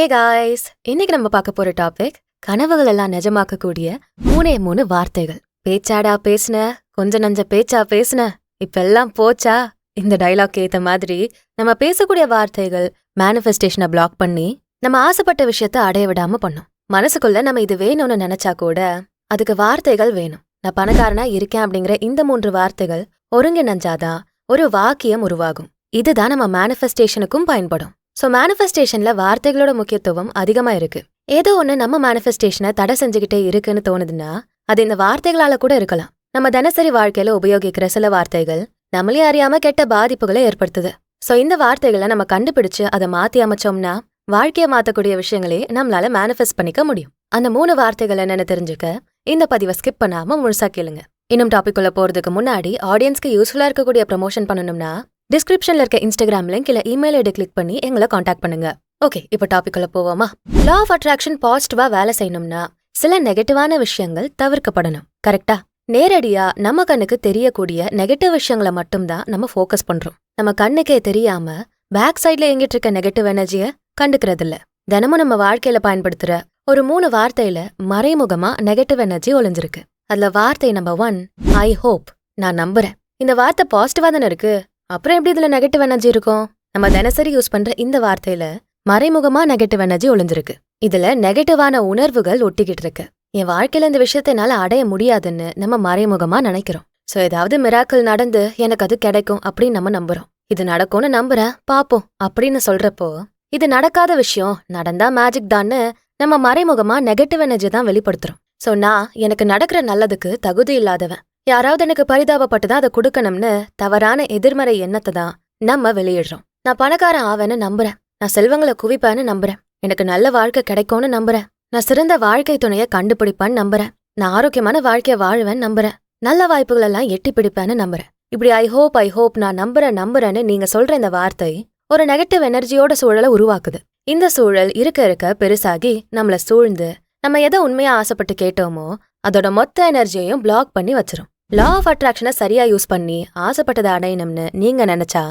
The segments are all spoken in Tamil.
ஹே காய்ஸ் இன்னைக்கு நம்ம பார்க்க போற டாபிக் கனவுகள் எல்லாம் நிஜமாக்கக்கூடிய மூணே மூணு வார்த்தைகள். பேச்சாடா பேசுன கொஞ்ச நஞ்ச பேச்சா பேசுன இப்பெல்லாம் போச்சா? இந்த டைலாக் ஏத்த மாதிரி நம்ம பேசக்கூடிய வார்த்தைகள் மேனிஃபெஸ்டேஷனை பிளாக் பண்ணி நம்ம ஆசைப்பட்ட விஷயத்த அடைய விடாம பண்ணும். மனசுக்குள்ள நம்ம இது வேணும்னு நினைச்சா கூட அதுக்கு வார்த்தைகள் வேணும். நான் பணக்காரனா இருக்கேன் அப்படிங்கிற இந்த மூன்று வார்த்தைகள் ஒருங்கிணைஞ்சாதான் ஒரு வாக்கியம் உருவாகும். இதுதான் நம்ம மேனிஃபெஸ்டேஷனுக்கும் பயன்படும். சோ மேனிஃபெஸ்டேஷன்ல வார்த்தைகளோட முக்கியத்துவம் அதிகமா இருக்கு. ஏதோ ஒண்ணு நம்ம மேனிஃபெஸ்டேஷனை தடை செஞ்சுக்கிட்டே இருக்குன்னு தோணுதுன்னா அது இந்த வார்த்தைகளால கூட இருக்கலாம். நம்ம தினசரி வாழ்க்கையில உபயோகிக்கிற சில வார்த்தைகள் நம்மளே அறியாம கெட்ட பாதிப்புகளை ஏற்படுத்துது. சோ இந்த வார்த்தைகளை நம்ம கண்டுபிடிச்சு அதை மாத்தி அமைச்சோம்னா வாழ்க்கைய மாத்தக்கூடிய விஷயங்களே நம்மளால மேனிஃபெஸ்ட் பண்ணிக்க முடியும். அந்த மூணு வார்த்தைகள் என்னன்னு தெரிஞ்சுக்க இந்த பதிவை ஸ்கிப் பண்ணாம முழுசா கேளுங்க. இன்னும் டாபிக் உள்ள போறதுக்கு முன்னாடி ஆடியன்ஸ்க்கு யூஸ்ஃபுல்லா இருக்கக்கூடிய ப்ரமோஷன் பண்ணணும்னா டிஸ்கிரிப்ஷன்ல இருக்க இன்ஸ்டாகிராம் லிங்க் இல்ல இமெயில் ஐடி கிளிக் பண்ணி எங்களை காண்டாக்ட் பண்ணுங்க. ஓகே இப்போ டாபிக் போவோமா? லா ஆஃப் அட்ராக்ஷன் பாசிட்டிவா வேலை செய்யணும்னா சில நெகட்டிவான விஷயங்கள் தவிர்க்கப்படணும். கரெக்டா நேரடியா நம்ம கண்ணுக்கு தெரியக்கூடிய நெகட்டிவ் விஷயங்களை மட்டும்தான் நம்ம ஃபோக்கஸ் பண்றோம். நம்ம கண்ணுக்கே தெரியாம பேக் சைட்ல எங்கிட்டு இருக்க நெகட்டிவ் எனர்ஜிய கண்டுக்கிறது இல்ல தினமும் நம்ம வாழ்க்கையில பயன்படுத்துற ஒரு மூணு வார்த்தையில மறைமுகமா நெகட்டிவ் எனர்ஜி ஒளிஞ்சிருக்கு. அதுல வார்த்தை நம்பர் ஒன் ஐ ஹோப் நான் நம்புறேன். இந்த வார்த்தை பாசிட்டிவா தானே இருக்கு? அப்புறம் எப்படி இதுல நெகட்டிவ் எனர்ஜி இருக்கும்? நம்ம தினசரி யூஸ் பண்ற இந்த வார்த்தையில மறைமுகமா நெகட்டிவ் எனர்ஜி ஒளிஞ்சிருக்கு. இதுல நெகட்டிவான உணர்வுகள் ஒட்டிக்கிட்டு இருக்கு. என் வாழ்க்கையில இந்த விஷயத்தை என்னால அடைய முடியாதுன்னு நம்ம மறைமுகமா நினைக்கிறோம். சோ ஏதாவது மிராக்கள் நடந்து எனக்கு அது கிடைக்கும் அப்படின்னு நம்ம நம்புறோம். இது நடக்கும்னு நம்புறேன் பாப்போம் அப்படின்னு சொல்றப்போ இது நடக்காத விஷயம் நடந்தா மேஜிக் தான்னு நம்ம மறைமுகமா நெகட்டிவ் எனர்ஜி தான் வெளிப்படுத்துறோம். சோ நான் எனக்கு நடக்கிற நல்லதுக்கு தகுதி இல்லாதவன். யாராவது எனக்கு பரிதாபப்பட்டு தான் அதை கொடுக்கணும்னு தவறான எதிர்மறை எண்ணத்தை தான் நம்ம வெளியிடுறோம். நான் பணக்காரன் ஆவேன்னு நம்புறேன். நான் செல்வங்களை குவிப்பேன்னு நம்புறேன். எனக்கு நல்ல வாழ்க்கை கிடைக்கும்னு நம்புறேன். நான் சிறந்த வாழ்க்கை துணைய கண்டுபிடிப்பேன்னு நம்புறேன். நான் ஆரோக்கியமான வாழ்க்கைய வாழ்வேன்னு நம்புறேன். நல்ல வாய்ப்புகள் எல்லாம் எட்டி பிடிப்பேன்னு நம்புறேன். இப்படி ஐ ஹோப் ஐ ஹோப் நான் நம்புறேன் நம்புறேன்னு நீங்க சொல்ற இந்த வார்த்தை ஒரு நெகட்டிவ் எனர்ஜியோட சூழலை உருவாக்குது. இந்த சூழல் இருக்க இருக்க பெருசாகி நம்மள சூழ்ந்து நம்ம எதை உண்மையா ஆசைப்பட்டு கேட்டோமோ அதோட மொத்த எனர்ஜியையும் பிளாக் பண்ணி வச்சிரும். லா ஆஃப் அட்ராக்ஷனை சரியா யூஸ் பண்ணி ஆசைப்பட்டதை அடையணும்னு நீங்க நினைச்சா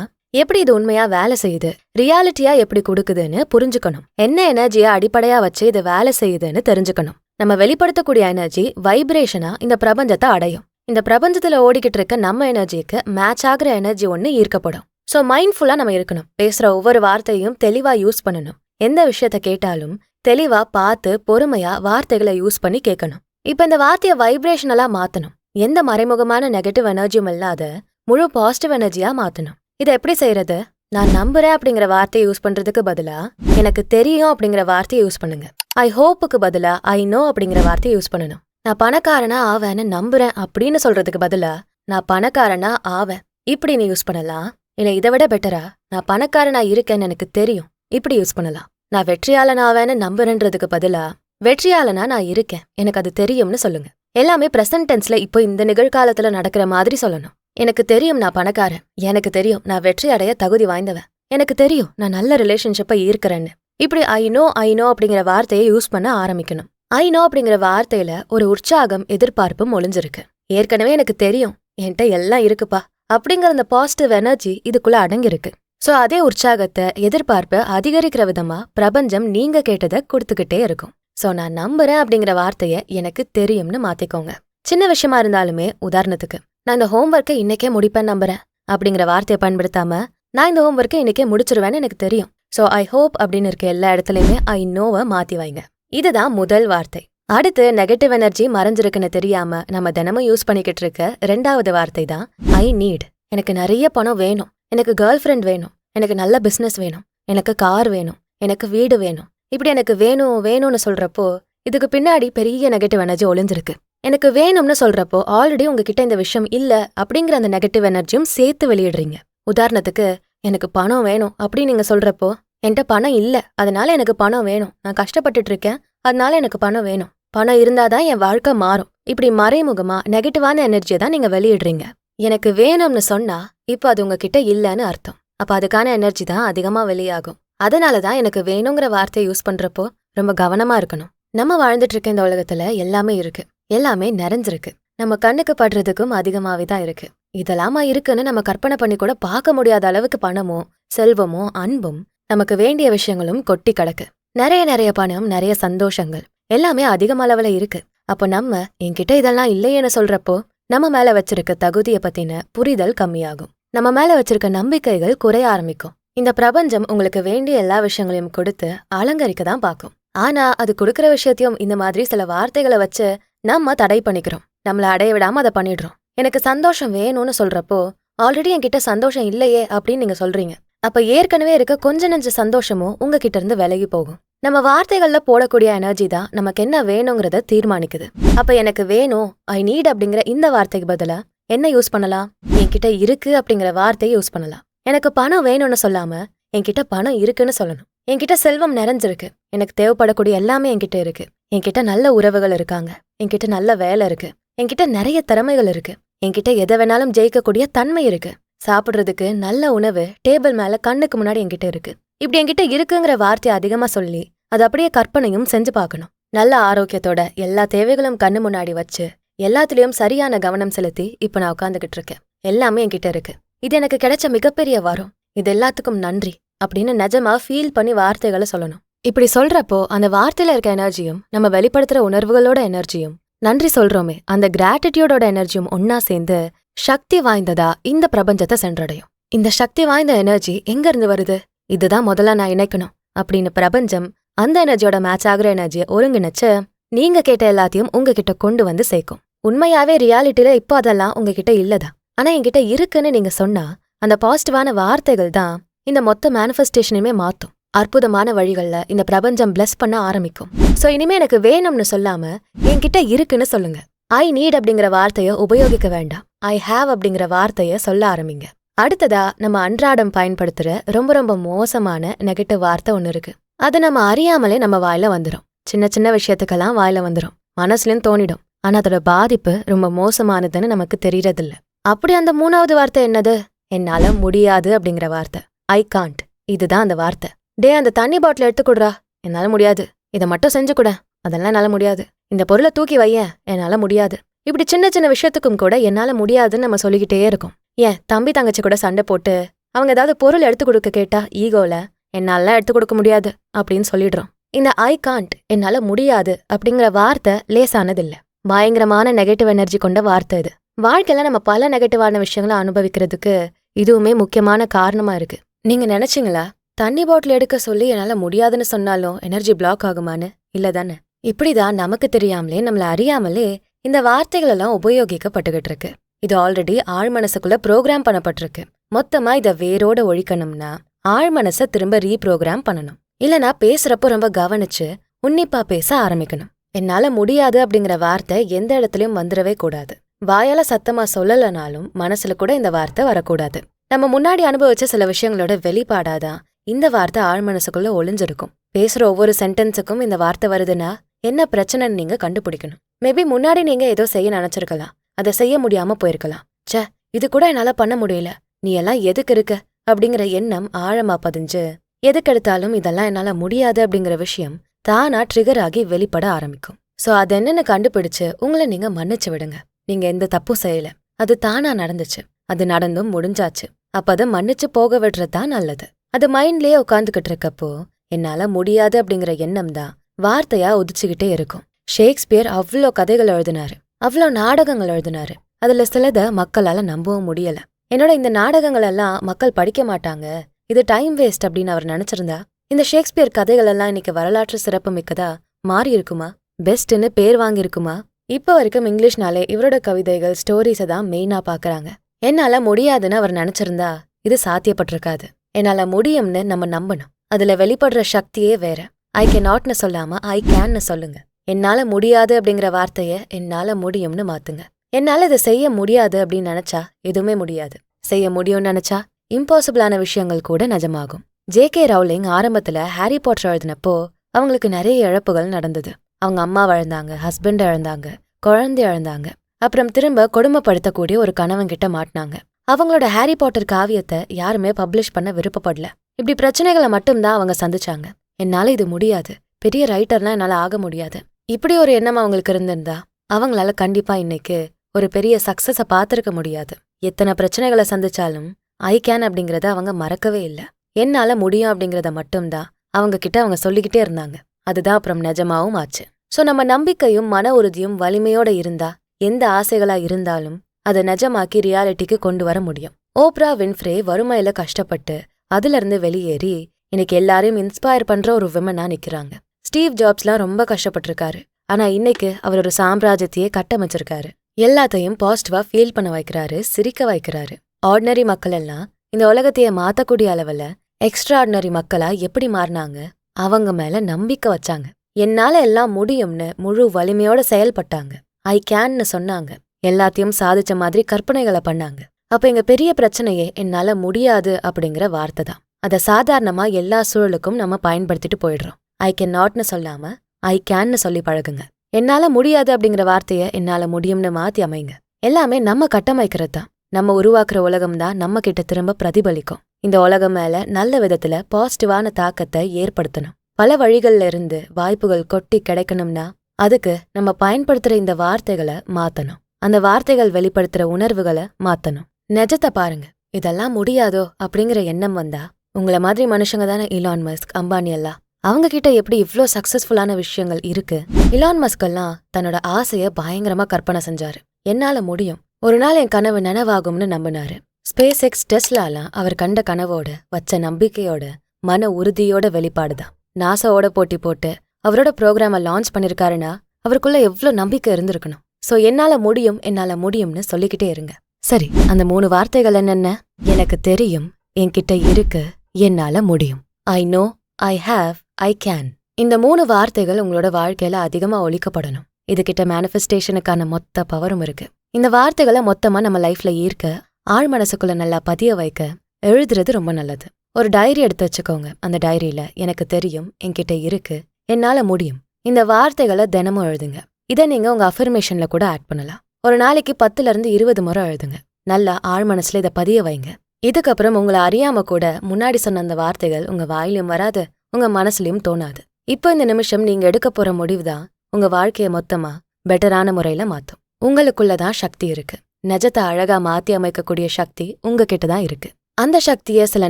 எப்படி இது உண்மையா வேலை செய்யுது? ரியாலிட்டியா எப்படி கொடுக்குதுன்னு புரிஞ்சுக்கணும். என்ன எனர்ஜியா அடிப்படையா வச்சு இது வேலை செய்யுதுன்னு தெரிஞ்சுக்கணும். நம்ம வெளிப்படுத்தக்கூடிய எனர்ஜி வைப்ரேஷனா இந்த பிரபஞ்சத்தை அடையும். இந்த பிரபஞ்சத்துல ஓடிக்கிட்டு இருக்க நம்ம எனர்ஜிக்கு மேட்ச் ஆகுற எனர்ஜி ஒன்னு ஈர்க்கப்படும். சோ மைண்ட்ஃபுல்லா நம்ம இருக்கணும். பேசுற ஒவ்வொரு வார்த்தையும் தெளிவா யூஸ் பண்ணணும். எந்த விஷயத்த கேட்டாலும் தெளிவா பார்த்து பொறுமையா வார்த்தைகளை யூஸ் பண்ணி கேட்கணும். இப்ப இந்த வார்த்தைய வைப்ரேஷனலா மாத்தணும். எந்த மறைமுகமான நெகட்டிவ் எனர்ஜியும் இல்லாத முழு பாசிட்டிவ் எனர்ஜியா மாத்தணும். இதை எப்படி செய்யறது? நான் நம்புறேன் அப்படிங்கிற வார்த்தையை யூஸ் பண்றதுக்கு பதிலா எனக்கு தெரியும் அப்படிங்கிற வார்த்தையை யூஸ் பண்ணுங்க. ஐ ஹோப்புக்கு பதிலா ஐ நோ அப்படிங்கிற வார்த்தையை யூஸ் பண்ணணும். நான் பணக்காரனா ஆவேன்னு நம்புறேன் அப்படின்னு சொல்றதுக்கு பதிலா நான் பணக்காரனா ஆவேன். இப்படி நீ யூஸ் பண்ணலாம். இல்லை இதை விட பெட்டரா நான் பணக்காரனா இருக்கேன்னு எனக்கு தெரியும். இப்படி யூஸ் பண்ணலாம். நான் வெற்றியாளன் ஆவேன்னு நம்புறேன்றதுக்கு பதிலா வெற்றியாளனா நான் இருக்கேன். எனக்கு அது தெரியும்னு சொல்லுங்க. எல்லாமே பிரசன்ட் டென்ஸ்ல இப்போ இந்த நிகழ்காலத்துல நடக்கிற மாதிரி சொல்லணும். எனக்கு தெரியும் நான் பணக்காரன். எனக்கு தெரியும் நான் வெற்றி அடைய தகுதி வாய்ந்தவன். எனக்கு தெரியும் நான் நல்ல ரிலேஷன்ஷிப்பை ஈர்க்கிறேன்னு. இப்படி ஐ நோ ஐ நோ அப்படிங்கிற வார்த்தையை யூஸ் பண்ண ஆரம்பிக்கணும். ஐ நோ அப்படிங்கிற வார்த்தையில ஒரு உற்சாகம் எதிர்பார்ப்பும் ஒளிஞ்சிருக்கு ஏற்கனவே எனக்கு தெரியும் என்கிட்ட எல்லாம் இருக்குப்பா அப்படிங்கிற அந்த பாசிட்டிவ் எனர்ஜி இதுக்குள்ள அடங்கியிருக்கு. சோ அதே உற்சாகத்தை எதிர்பார்ப்பை அதிகரிக்கிற விதமா பிரபஞ்சம் நீங்க கேட்டதை கொடுத்துக்கிட்டே இருக்கும். சோ நான் நம்புறேன் அப்படிங்கிற வார்த்தையை எனக்கு தெரியும்னு மாத்திக்கோங்க. சின்ன விஷயமா இருந்தாலுமே உதாரணத்துக்கு நான் இந்த ஹோம்ஒர்க்கை இன்னைக்கே முடிப்பேன் நம்புறேன் அப்படிங்கிற வார்த்தையை பயன்படுத்தாம நான் இந்த ஹோம்ஒர்க்கை இன்னைக்கே முடிச்சிருவேன்னு எனக்கு தெரியும். சோ ஐ ஹோப் அப்படின்னு இருக்க எல்லா இடத்துலயுமே ஐ நோவை மாத்தி வைங்க. இதுதான் முதல் வார்த்தை. அடுத்து நெகட்டிவ் எனர்ஜி மறைஞ்சிருக்குன்னு தெரியாம நம்ம தினமும் யூஸ் பண்ணிக்கிட்டு இருக்க ரெண்டாவது வார்த்தை தான் ஐ நீட் எனக்கு நிறைய பணம் வேணும். எனக்கு கேர்ள் ஃப்ரெண்ட் வேணும். எனக்கு நல்ல பிசினஸ் வேணும். எனக்கு கார் வேணும். எனக்கு வீடு வேணும். இப்படி எனக்கு வேணும் வேணும்னு சொல்றப்போ இதுக்கு பின்னாடி பெரிய நெகட்டிவ் எனர்ஜி ஒளிஞ்சிருக்கு. எனக்கு வேணும்னு சொல்றப்போ ஆல்ரெடி உங்ககிட்ட இந்த விஷயம் இல்ல அப்படிங்கிற அந்த நெகட்டிவ் எனர்ஜியும் சேர்த்து வெளியிடுறீங்க. உதாரணத்துக்கு எனக்கு பணம் வேணும் அப்படின்னு நீங்க சொல்றப்போ என்கிட்ட பணம் இல்ல அதனால எனக்கு பணம் வேணும். நான் கஷ்டப்பட்டுட்டு இருக்கேன் அதனால எனக்கு பணம் வேணும். பணம் இருந்தாதான் என் வாழ்க்கை மாறும். இப்படி மறைமுகமா நெகட்டிவான எனர்ஜியை தான் நீங்க வெளியிடுறீங்க. எனக்கு வேணும்னு சொன்னா இப்போ அது உங்ககிட்ட இல்லைன்னு அர்த்தம். அப்ப அதுக்கான எனர்ஜி தான் அதிகமா வெளியாகும். அதனால தான் எனக்கு வேணுங்கிற வார்த்தையை யூஸ் பண்றப்போ ரொம்ப கவனமா இருக்கணும். நம்ம வாழ்ந்துட்டு இருக்க இந்த உலகத்துல எல்லாமே இருக்கு. எல்லாமே நிறைஞ்சிருக்கு. நம்ம கண்ணுக்கு படுறதுக்கும் அதிகமாவே தான் இருக்கு. இதெல்லாமா இருக்குன்னு நம்ம கற்பனை பண்ணி கூட பார்க்க முடியாத அளவுக்கு பணமோ செல்வமோ அன்பும் நமக்கு வேண்டிய விஷயங்களும் கொட்டி கிடக்கு. நிறைய நிறைய பணம் நிறைய சந்தோஷங்கள் எல்லாமே அதிகம் அளவுல இருக்கு. அப்போ நம்ம என்கிட்ட இதெல்லாம் இல்லையேன்னு சொல்றப்போ நம்ம மேல வச்சிருக்க தகுதிய பத்தின புரிதல் கம்மியாகும். நம்ம மேல வச்சிருக்க நம்பிக்கைகள் குறைய ஆரம்பிக்கும். இந்த பிரபஞ்சம் உங்களுக்கு வேண்டிய எல்லா விஷயங்களையும் கொடுத்து அலங்கரிக்க தான் பார்க்கும். ஆனா அது கொடுக்குற விஷயத்தையும் இந்த மாதிரி சில வார்த்தைகளை வச்சு நம்ம தடை பண்ணிக்கிறோம். நம்மள அடைய விடாம அதை பண்ணிடுறோம். எனக்கு சந்தோஷம் வேணும்னு சொல்றப்போ ஆல்ரெடி என்கிட்ட சந்தோஷம் இல்லையே அப்படின்னு நீங்க சொல்றீங்க. அப்ப ஏற்கனவே இருக்க கொஞ்ச நெஞ்ச சந்தோஷமும் உங்ககிட்ட இருந்து விலகி போகும். நம்ம வார்த்தைகள்ல போடக்கூடிய எனர்ஜி தான் நமக்கு என்ன வேணுங்கிறத தீர்மானிக்குது. அப்ப எனக்கு வேணும் ஐ நீட் அப்படிங்கிற இந்த வார்த்தைக்கு பதிலா என்ன யூஸ் பண்ணலாம்? என்கிட்ட இருக்கு அப்படிங்கிற வார்த்தையை யூஸ் பண்ணலாம். எனக்கு பணம் வேணும்னு சொல்லாம என்கிட்ட பணம் இருக்குன்னு சொல்லணும். என்கிட்ட செல்வம் நிறைஞ்சிருக்கு. எனக்கு தேவைப்படக்கூடிய எல்லாமே என்கிட்ட இருக்கு. என்கிட்ட நல்ல உறவுகள் இருக்காங்க. என்கிட்ட நல்ல வேலை இருக்கு. என்கிட்ட நிறைய திறமைகள் இருக்கு. என்கிட்ட எதை வேணாலும் ஜெயிக்கக்கூடிய தன்மை இருக்கு. சாப்பிடுறதுக்கு நல்ல உணவு டேபிள் மேல கண்ணுக்கு முன்னாடி என்கிட்ட இருக்கு. இப்படி என்கிட்ட இருக்குங்கிற வார்த்தையை அதிகமா சொல்லி அது அப்படியே கற்பனையும் செஞ்சு பார்க்கணும். நல்ல ஆரோக்கியத்தோட எல்லா தேவைகளும் கண்ணு முன்னாடி வச்சு எல்லாத்துலயும் சரியான கவனம் செலுத்தி இப்ப நான் உட்காந்துக்கிட்டு இருக்கேன். எல்லாமே என்கிட்ட இருக்கு. இது எனக்கு கிடைச்ச மிகப்பெரிய வாரம். இது எல்லாத்துக்கும் நன்றி அப்படின்னு நிஜமா ஃபீல் பண்ணி வார்த்தைகளை சொல்லணும். இப்படி சொல்றப்போ அந்த வார்த்தையில இருக்க எனர்ஜியும் நம்ம வெளிப்படுத்துற உணர்வுகளோட எனர்ஜியும் நன்றி சொல்றோமே அந்த கிராட்டிடியூடோட எனர்ஜியும் ஒன்னா சேர்ந்து சக்தி வாய்ந்ததா இந்த பிரபஞ்சத்தை சென்றடையும். இந்த சக்தி வாய்ந்த எனர்ஜி எங்க இருந்து வருது? இதுதான் முதல்ல நான் இணைக்கணும் அப்படின்னு பிரபஞ்சம் அந்த எனர்ஜியோட மேட்ச் ஆகுற எனர்ஜியை ஒருங்கிணைச்சு நீங்க கேட்ட எல்லாத்தையும் உங்ககிட்ட கொண்டு வந்து சேர்க்கும். உண்மையாவே ரியாலிட்டியில இப்போ அதெல்லாம் உங்ககிட்ட இல்லதா ஆனா என்கிட்ட இருக்குன்னு நீங்க சொன்னா அந்த பாசிட்டிவான வார்த்தைகள் தான் இந்த மொத்த மேனிஃபெஸ்டேஷனையுமே மாத்தும். அற்புதமான வழிகள்ல இந்த பிரபஞ்சம் பிளஸ் பண்ண ஆரம்பிக்கும். சோ இனிமே எனக்கு வேணும்னு சொல்லாம என்கிட்ட இருக்குன்னு சொல்லுங்க. ஐ நீட் அப்படிங்கிற வார்த்தையை உபயோகிக்க வேண்டாம். ஐ ஹாவ் அப்படிங்கிற வார்த்தையை சொல்ல ஆரம்பிங்க. அடுத்ததா நம்ம அன்றாடம் பயன்படுத்துற ரொம்ப ரொம்ப மோசமான நெகட்டிவ் வார்த்தை ஒன்று இருக்கு. அது நம்ம அறியாமலே நம்ம வாயில வந்துடும் சின்ன சின்ன விஷயத்துக்கெல்லாம் வாயில வந்துடும் மனசுலயும் தோணிடும். ஆனா அதோட பாதிப்பு ரொம்ப மோசமானதுன்னு நமக்கு தெரியறதில்ல. அப்படி அந்த மூணாவது வார்த்தை என்னது? என்னால முடியாது அப்படிங்கிற வார்த்தை. ஐ காண்ட் இதுதான் அந்த வார்த்தை. டே அந்த தண்ணி பாட்டில் எடுத்துக்கொடுறா. என்னால முடியாது. இதை மட்டும் செஞ்சு கூட. அதெல்லாம் என்னால முடியாது. இந்த பொருளை தூக்கி வையேன் என்னால முடியாது. இப்படி சின்ன சின்ன விஷயத்துக்கும் கூட என்னால முடியாதுன்னு நம்ம சொல்லிக்கிட்டே இருக்கோம். ஏன்? தம்பி தங்கச்சி கூட சண்டை போட்டு அவங்க ஏதாவது பொருள் எடுத்து கொடுக்க கேட்டா ஈகோல என்னால எடுத்து கொடுக்க முடியாது அப்படின்னு சொல்லிடுறோம். இந்த ஐ காண்ட் என்னால முடியாது அப்படிங்கிற வார்த்தை லேசானதில்ல. பயங்கரமான நெகட்டிவ் எனர்ஜி கொண்ட வார்த்தை இது. வாழ்க்கையில நம்ம பல நெகட்டிவான விஷயங்களை அனுபவிக்கிறதுக்கு இதுவுமே முக்கியமான காரணமா இருக்கு. நீங்க நினைச்சீங்களா? தண்ணி பாட்டில் எடுக்க சொல்லி என்னால முடியாதுன்னு சொன்னாலும் எனர்ஜி பிளாக் ஆகுமான்னு? இல்ல தானே? இப்படிதான் நமக்கு தெரியாமலே நம்மள அறியாமலே இந்த வார்த்தைகள் எல்லாம் உபயோகிக்கப்பட்டுகிட்டு இருக்கு. இது ஆல்ரெடி ஆழ்மனசுக்குள்ள ப்ரோக்ராம் பண்ணப்பட்டிருக்கு. மொத்தமா இத வேரோட ஒழிக்கணும்னா ஆழ்மனச திரும்ப ரீப்ரோக்ராம் பண்ணணும். இல்லனா பேசுறப்போ ரொம்ப கவனிச்சு உன்னிப்பா பேச ஆரம்பிக்கணும். என்னால முடியாது அப்படிங்கிற வார்த்தை எந்த இடத்துலயும் வந்துடவே கூடாது. வாயால சத்தமா சொல்லலனாலும் மனசுல கூட இந்த வார்த்தை வரக்கூடாது. நம்ம முன்னாடி அனுபவிச்ச சில விஷயங்களோட வெளிப்பாடாதான் இந்த வார்த்தை ஆழ் மனசுக்குள்ள ஒளிஞ்சிருக்கும். பேசுற ஒவ்வொரு சென்டென்ஸுக்கும் இந்த வார்த்தை வருதுன்னா என்ன பிரச்சனைன்னு நீங்க கண்டுபிடிக்கணும். மேபி முன்னாடி நீங்க ஏதோ செய்ய நினைச்சிருக்கலாம். அதை செய்ய முடியாம போயிருக்கலாம். ச்சே இது கூட என்னால பண்ண முடியல. நீ எல்லாம் எதுக்கு இருக்க? அப்படிங்கிற எண்ணம் ஆழமா பதிஞ்சு எதுக்கெடுத்தாலும் இதெல்லாம் என்னால முடியாது அப்படிங்கிற விஷயம் தானா ட்ரிகர் ஆகி வெளிப்பட ஆரம்பிக்கும். சோ அது என்னன்னு கண்டுபிடிச்சு உங்களை நீங்க மன்னிச்சு விடுங்க. நீங்க எந்த தப்பும் செய்யல. அது தானா நடந்துச்சு. அது நடந்தும் முடிஞ்சாச்சு. அப்ப அதை மன்னிச்சு போக விடுறது தான் நல்லது. அது மைண்ட்லயே உட்காந்துக்கிட்டு இருக்கப்போ என்னால முடியாது அப்படிங்கிற எண்ணம் தான் வார்த்தையா உதிச்சுக்கிட்டே இருக்கும். ஷேக்ஸ்பியர் அவ்வளோ கதைகள் எழுதினாரு. அவ்வளோ நாடகங்கள் எழுதினாரு. அதுல சிலத மக்களால நம்பவும் முடியல. என்னோட இந்த நாடகங்கள் எல்லாம் மக்கள் படிக்க மாட்டாங்க. இது டைம் வேஸ்ட் அப்படின்னு அவர் நினைச்சிருந்தா இந்த ஷேக்ஸ்பியர் கதைகள் எல்லாம் இன்னைக்கு வரலாற்று சிறப்பு மிக்கதா மாறி இருக்குமா பெஸ்ட்னு பேர் வாங்கியிருக்குமா? இப்போ வரைக்கும் இங்கிலீஷ்னாலே இவரோட கவிதைகள் ஸ்டோரிஸை தான் மெயினா பாக்குறாங்க என்னால முடியாதுன்னு அவர் நினைச்சிருந்தா இது சாத்தியப்பட்டிருக்காது. என்னால முடியும்னு நம்ம நம்பணும். அதுல வெளிப்படுற சக்தியே வேற. ஐ கே நாட்னு சொல்லாம ஐ கேன்னு சொல்லுங்க. என்னால முடியாது அப்படிங்கிற வார்த்தையை என்னால முடியும்னு மாத்துங்க. என்னால இதை செய்ய முடியாது அப்படின்னு நினைச்சா எதுவுமே முடியாது. செய்ய முடியும்னு நினைச்சா இம்பாசிபிளான விஷயங்கள் கூட நிஜமாகும். ஜே கே ரவுலிங் ஆரம்பத்துல ஹாரி பாட்டர் எழுதினப்போ அவங்களுக்கு நிறைய இழப்புகள் நடந்தது. அவங்க அம்மா வளர்ந்தாங்க ஹஸ்பண்ட் இழந்தாங்க குழந்தை இழந்தாங்க. அப்புறம் திரும்ப கொடுமைப்படுத்தக்கூடிய ஒரு கணவன்கிட்ட மாட்டினாங்க. அவங்களோட ஹாரி பாட்டர் காவியத்தை யாருமே பப்ளிஷ் பண்ண விருப்பப்படல. இப்படி பிரச்சனைகளை மட்டும்தான் அவங்க சந்திச்சாங்க. என்னால இது முடியாது. பெரிய ரைட்டர்னா என்னால ஆக முடியாது. இப்படி ஒரு எண்ணம் அவங்களுக்கு இருந்திருந்தா அவங்களால கண்டிப்பா இன்னைக்கு ஒரு பெரிய சக்சஸ பார்த்துருக்க முடியாது. எத்தனை பிரச்சனைகளை சந்திச்சாலும் ஐ கேன் அப்படிங்கறத அவங்க மறக்கவே இல்லை. என்னால முடியும் அப்படிங்கறத மட்டும்தான் அவங்க கிட்ட அவங்க சொல்லிக்கிட்டே இருந்தாங்க. அதுதான் அப்புறம் நிஜமாவும் ஆச்சு. சோ நம்ம நம்பிக்கையும் மன உறுதியும் வலிமையோட இருந்தா எந்த ஆசைகளா இருந்தாலும் அதை நிஜமாக்கி ரியாலிட்டிக்கு கொண்டு வர முடியும். ஓப்ரா வின்ஃப்ரே வறுமையில கஷ்டப்பட்டு அதுல இருந்து வெளியேறி இன்னைக்கு எல்லாரையும் இன்ஸ்பயர் பண்ற ஒரு விமனா நிக்கிறாங்க. ஸ்டீவ் ஜாப்ஸ்லாம் ரொம்ப கஷ்டப்பட்டிருக்காரு. ஆனா இன்னைக்கு அவர் ஒரு சாம்ராஜ்யத்தையே கட்டமைச்சிருக்காரு. எல்லாத்தையும் பாசிட்டிவா ஃபீல் பண்ண வைக்கிறாரு சிரிக்க வைக்கிறாரு. ஆர்டினரி மக்கள் எல்லாம் இந்த உலகத்தையே மாத்தக்கூடிய அளவுல எக்ஸ்ட்ரா ஆர்டினரி மக்களா எப்படி மாறினாங்க? அவங்க மேல நம்பிக்கை வச்சாங்க. என்னால எல்லாம் முடியும்னு முழு வலிமையோட செயல்பட்டாங்க. ஐ கேன்னு சொன்னாங்க. எல்லாத்தையும் சாதிச்ச மாதிரி கற்பனைகளை பண்ணாங்க. அப்ப எங்க பெரிய பிரச்சனையே என்னால முடியாது அப்படிங்கிற வார்த்தை தான். அதை சாதாரணமா எல்லா சூழலுக்கும் நம்ம பயன்படுத்திட்டு போயிடுறோம். ஐ கேன் நாட்னு சொல்லாம ஐ கேன்னு சொல்லி பழகுங்க. என்னால முடியாது அப்படிங்கிற வார்த்தைய என்னால முடியும்னு மாத்தி அமைங்க. எல்லாமே நம்ம கட்டமைக்கிறது தான். நம்ம உருவாக்குற உலகம் தான் நம்ம கிட்ட திரும்ப பிரதிபலிக்கும். இந்த உலகம் மேல நல்ல விதத்துல பாசிட்டிவான தாக்கத்தை ஏற்படுத்தணும். பல வழிகள்ல இருந்து வாய்ப்புகள் கொட்டி கிடைக்கணும்னா அதுக்கு நம்ம பயன்படுத்துற இந்த வார்த்தைகளை மாத்தணும். அந்த வார்த்தைகள் வெளிப்படுத்துற உணர்வுகளை மாத்தணும். நெஜத்தை பாருங்க. இதெல்லாம் முடியாதோ அப்படிங்கிற எண்ணம் வந்தா உங்கள மாதிரி மனுஷங்க தானே இலான் மஸ்க் அம்பானி எல்லாம். அவங்க கிட்ட எப்படி இவ்வளோ சக்சஸ்ஃபுல்லான விஷயங்கள் இருக்கு? இலான் மஸ்க் எல்லாம் தன்னோட ஆசைய பயங்கரமா கற்பனை செஞ்சாரு. என்னால முடியும். ஒரு நாள் என் கனவு நனவாகும்னு நம்பினாரு. ஸ்பேஸ் எக்ஸ் டெஸ்லாலாம் அவர் கண்ட கனவோட வச்ச நம்பிக்கையோட மன உறுதியோட வெளிப்பாடுதான். நாசாவோட போட்டி போட்டு அவரோட ப்ரோக்ராமை லான்ச் பண்ணிருக்காருன்னா அவருக்குள்ள எவ்ளோ நம்பிக்கை இருந்திருக்கணும். சோ என்னால முடியும் என்னால முடியும்னு சொல்லிக்கிட்டே இருங்க. சரி அந்த மூணு வார்த்தைகள் என்னென்ன? எனக்கு தெரியும் என்கிட்ட இருக்கு என்னால முடியும். I know I have I can இந்த மூணு வார்த்தைகள் உங்களோட வாழ்க்கையில அதிகமா ஒழிக்கப்படணும். இதுகிட்ட மேனிஃபெஸ்டேஷனுக்கான மொத்த பவரும் இருக்கு. இந்த வார்த்தைகளை மொத்தமா நம்ம லைஃப்ல ஈர்க்க ஆழ் மனசுக்குள்ள நல்லா பதிய வைக்க எழுதுறது ரொம்ப நல்லது. ஒரு டைரி எடுத்து வச்சுக்கோங்க. அந்த டைரியில எனக்கு தெரியும் என்கிட்ட இருக்கு என்னால முடியும். இந்த வார்த்தைகளை தினமும் எழுதுங்க. இதை நீங்க உங்க அஃபர்மேஷன்ல கூட ஆட் பண்ணலாம். ஒரு நாளைக்கு பத்துல இருந்து இருபது முறை எழுதுங்க. நல்லா ஆழ் மனசுல இதை பதிய வைங்க. இதுக்கப்புறம் உங்களை அறியாம கூட முன்னாடி சொன்ன அந்த வார்த்தைகள் உங்க வாயிலும் வராது உங்க மனசுலயும் தோணாது. இப்போ இந்த நிமிஷம் நீங்க எடுக்க போற முடிவு தான் உங்க வாழ்க்கையை மொத்தமா பெட்டரான முறையில மாத்தும். உங்களுக்குள்ளதான் சக்தி இருக்கு. நிஜத்தை அழகா மாத்தி அமைக்கக்கூடிய சக்தி உங்ககிட்ட தான் இருக்கு. அந்த சக்திய சில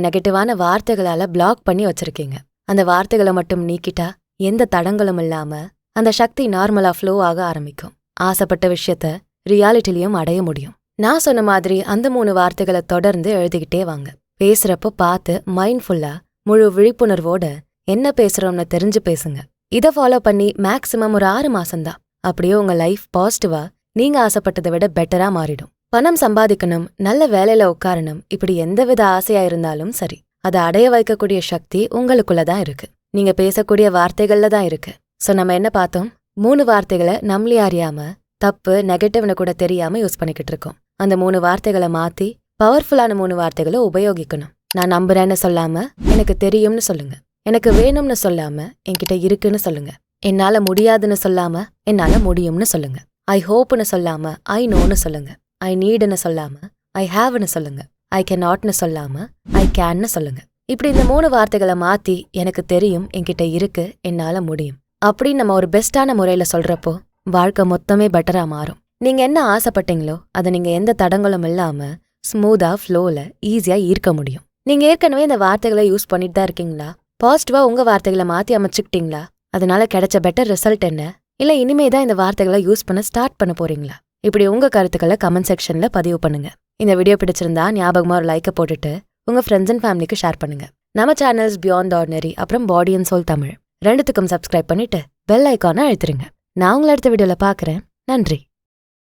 நெகட்டிவான வார்த்தைகளால பிளாக் பண்ணி வச்சிருக்கீங்க. அந்த வார்த்தைகளை மட்டும் நீக்கிட்டா எந்த தடங்களும் இல்லாம அந்த சக்தி நார்மலா ஃப்ளோ ஆக ஆரம்பிக்கும். ஆசைப்பட்ட விஷயத்த ரியாலிட்டிலையும் அடைய முடியும். நான் சொன்ன மாதிரி அந்த மூணு வார்த்தைகளை தொடர்ந்து எழுதிக்கிட்டே வாங்க. பேசுறப்போ பார்த்து மைண்ட்ஃபுல்லா முழு விழிப்புணர்வோட என்ன பேசுறோம்னு தெரிஞ்சு பேசுங்க. இதை ஃபாலோ பண்ணி மேக்சிமம் ஒரு ஆறு மாசம்தான். அப்படியே உங்க லைஃப் பாசிட்டிவா நீங்க ஆசைப்பட்டதை விட பெட்டரா மாறிடும். பணம் சம்பாதிக்கணும் நல்ல வேலையில உட்காரணும் இப்படி எந்தவித ஆசையா இருந்தாலும் சரி. அதை அடைய வைக்கக்கூடிய சக்தி உங்களுக்குள்ள தான் இருக்கு. நீங்க பேசக்கூடிய வார்த்தைகள்ல தான் இருக்கு. சோ நம்ம என்ன பார்த்தோம்? மூணு வார்த்தைகளை நம்மளே அறியாம தப்பு நெகட்டிவ்னு கூட தெரியாம யூஸ் பண்ணிக்கிட்டு இருக்கோம். அந்த மூணு வார்த்தைகளை மாத்தி பவர்ஃபுல்லான மூணு வார்த்தைகளை உபயோகிக்கணும். நான் நம்புறேன்னு சொல்லாம எனக்கு தெரியும்னு சொல்லுங்க. எனக்கு வேணும்னு சொல்லாம என்கிட்ட இருக்குன்னு சொல்லுங்க. என்னால முடியாதுன்னு சொல்லாம என்னால முடியும்னு சொல்லுங்க. ஐ ஹோப்னு சொல்லாம ஐ நோன்னு சொல்லுங்க. ஐ நீடுன்னு சொல்லாம ஐ ஹாவ்னு சொல்லுங்க. ஐ கேன் நாட்னு சொல்லாம ஐ கேன்னு சொல்லுங்க. இப்படி இந்த மூணு வார்த்தைகளை மாத்தி எனக்கு தெரியும் என்கிட்ட இருக்கு என்னால முடியும். அப்படின்னு நம்ம ஒரு பெஸ்டான முறையில சொல்றப்போ வாழ்க்கை மொத்தமே பெட்டரா மாறும். நீங்க என்ன ஆசைப்பட்டீங்களோ அதை நீங்க எந்த தடங்களும் இல்லாம ஸ்மூதா ஃப்ளோல ஈஸியா ஈர்க்க முடியும். நீங்க ஏற்கனவே இந்த வார்த்தைகளை யூஸ் பண்ணிட்டு தான் இருக்கீங்களா? பாசிட்டிவா உங்க வார்த்தைகளை மாத்தி அமைச்சுக்கிட்டீங்களா? அதனால கிடைச்ச பெட்டர் ரிசல்ட் என்ன? இல்லை இனிமே தான் இந்த வார்த்தைகளை யூஸ் பண்ண ஸ்டார்ட் பண்ண போறீங்களா? இப்படி உங்க கருத்துக்களை கமெண்ட் செக்ஷன்ல பதிவு பண்ணுங்க. இந்த வீடியோ பிடிச்சிருந்தா ஞாபகமா ஒரு லைக்கை போட்டுட்டு உங்க ஃப்ரெண்ட்ஸ் அண்ட் ஃபேமிலிக்கு ஷேர் பண்ணுங்க. நம்ம சேனல்ஸ் பியாண்ட் ஆர்டினரி அப்புறம் பாடி அண்ட் சோல் தமிழ். ரெண்டுத்துக்கும் சப்ஸ்கிரைப் பண்ணிட்டு பெல் ஐக்கானை அழுத்துருங்க. நான் உங்களை அடுத்த வீடியோவில் பார்க்குறேன். நன்றி.